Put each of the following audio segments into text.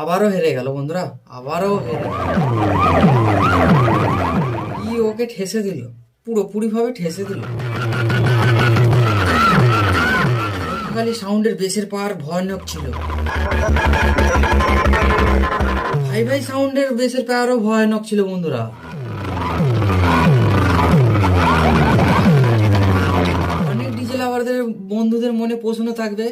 আবারও হেরে গেল বন্ধুরা, আবারও হেরে। কি ওকে ঠেসে দিল পুরোপুরি ভাবে ঠেসে দিল। খালি সাউন্ডের বেসের পাওয়ার ভয়ানক ছিল। ভাই ভাই, সাউন্ডের বেসের পাওয়ারও ভয়ানক ছিল বন্ধুরা। অনেক ডিজে লাভারদের বন্ধুদের মনে প্রশ্ন থাকবে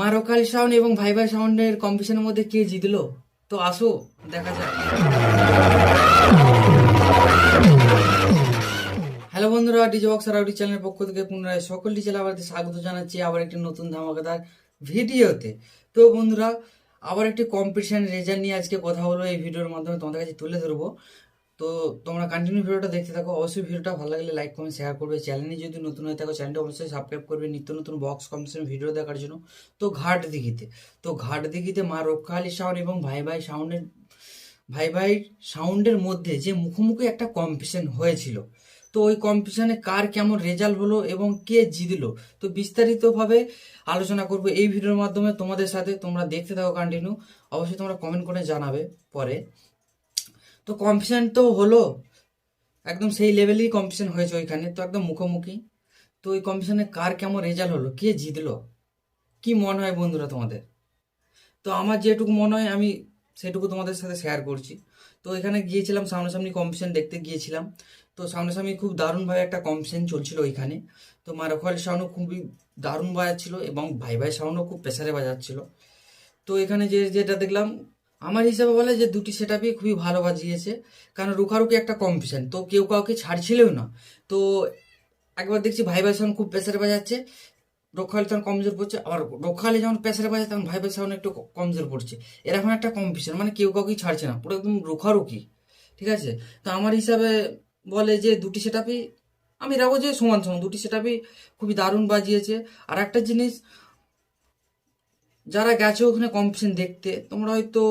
মারোকাল সাউন্ড এবং ভাই ভাই সাউন্ডের কম্পিটিশনের মধ্যে কে জিতলো? তো আসো, দেখা যাক। হ্যালো বন্ধুরা ডিজে বক্স আর চ্যানেলের পক্ষ থেকে পুনরায় সকল ডিজে লাভারদের স্বাগত জানাচ্ছি, আবার একটি নতুন ধামাকাদার ভিডিওতে। তো বন্ধুরা, আবার একটি কম্পিটিশন রেজাল্ট নিয়ে আজকে কথা হলো, এই ভিডিওর মাধ্যমে তোমাদের কাছে তুলে ধরবো। তো তোমরা কন্টিনিউ ভিডিওটা দেখতে থাকো। অবশ্যই ভিডিওটা ভালো লাগলে লাইক কমেন্ট শেয়ার করবে। চ্যানেলে যদি নতুন হয়ে থাকো চ্যানেলটা অবশ্যই সাবস্ক্রাইব করবে। নিত্য নতুন বক্স কম্পিটিশন ভিডিও দেখার জন্য। তো ঘাট দিঘিতে, তো ঘাট দিঘিতে মা রক্ষালী সাউন্ড এবং ভাই ভাই সাউন্ডের ভাই ভাই সাউন্ডের মধ্যে যে মুখোমুখি একটা কম্পিটিশন হয়েছিল। তো ওই কম্পিটিশনে কার কেমন রেজাল্ট হলো এবং কে জিতলো? তো বিস্তারিতভাবে আলোচনা করব এই ভিডিওর মাধ্যমে তোমাদের সাথে। তোমরা দেখতে থাকো কন্টিনিউ অবশ্যই তোমরা কমেন্ট করে জানাবে পরে। তো কম্পিটিশন তো হলো। একদম সেই লেভেলেই কম্পিটিশন হয়েছে ওইখানে, তো একদম মুখোমুখি। তো ওই কম্পিটিশনে কার কেমন রেজাল্ট হলো, কে জিতলো? কি মনে হয় বন্ধুরা তোমাদের? তো আমার যেটুকু মনে হয় আমি সেটুকু তোমাদের সাথে শেয়ার করছি। তো এখানে গিয়েছিলাম, সামনাসামনি কম্পিটিশন দেখতে গিয়েছিলাম। তো সামনাসামনি খুব দারুণভাবে একটা কম্পিটিশন চলছিল ওইখানে। তো মারোখাল সাউন্ডও খুবই দারুণ বাজাচ্ছিল এবং ভাই ভাই সাউন্ডও খুব প্রেসারে বাজাচ্ছিল। তো এখানে যে যেটা দেখলাম আমার হিসাবে বলে যে দুটি সেটআপই খুবই ভালো বাজিয়েছে। কারণ রুখারুখি একটা কম্পিটিশন তো কেউ কাউকে ছাড়ছিলও না। তো একবার দেখছি ভাই ভাই খুব প্রেসারে বাজাচ্ছে। রক্ষালি তখন কমজোর পড়ছে। আবার রক্ষালি যখন প্রেসারে বাজায় তখন ভাই ভাই একটু কমজোর পড়ছে। এরকম একটা কম্পিটিশন মানে কেউ কাউকে ছাড়ছে না। পুরো একদম রুখারুখি ঠিক আছে? তো আমার হিসাবে বলে যে দুটি সেটআপই আমি রাখব যে সমান সমান। দুটি সেটআপই খুবই দারুণ বাজিয়েছে। আর একটা জিনিস যারা গেছে ওখানে কম্পিটিশন দেখতে, তোমরা হয়তো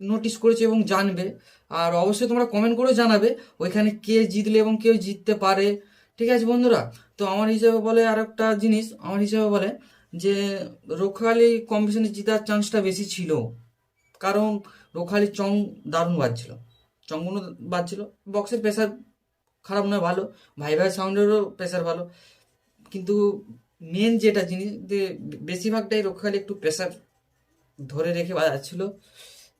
নোটিস করেছ এবং জানবে। আর অবশ্যই তোমরা কমেন্ট করে জানাবে ওইখানে কে জিতলে এবং কেউ জিততে পারে। ঠিক আছে বন্ধুরা? তো আমার হিসাবে বলে আর একটা জিনিস, আমার হিসাবে বলে যে রক্ষালি কম্পিটিশনে জেতার চান্সটা বেশি ছিল। কারণ রক্ষালি চং দারুণ বাজছিল। চংগুলো বাজছিল। বক্সের প্রেশার খারাপ নয়, ভালো। ভাই ভাই সাউন্ডেরও প্রেশার ভালো। কিন্তু মেন যেটা জিনিস বেশিরভাগটাই রক্ষালি একটু প্রেশার ধরে রেখে বাজাচ্ছিল,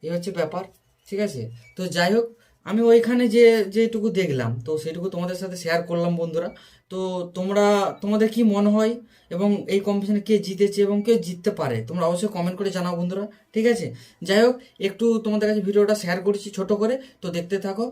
এই হচ্ছে ব্যাপার, ঠিক আছে? তো যাই হোক, আমি ওইখানে যে যেটুকু দেখলাম, তো সেটুকু তোমাদের সাথে শেয়ার করলাম বন্ধুরা। তো তোমরা, তোমাদের কি মনে হয়, এবং এই কম্পিটিশনে কে জিতেছে এবং কে জিততে পারে, তোমরা অবশ্যই কমেন্ট করে জানাও বন্ধুরা, ঠিক আছে? যাই হোক, একটু তোমাদের কাছে ভিডিওটা শেয়ার করছি ছোট করে, তো দেখতে থাকো।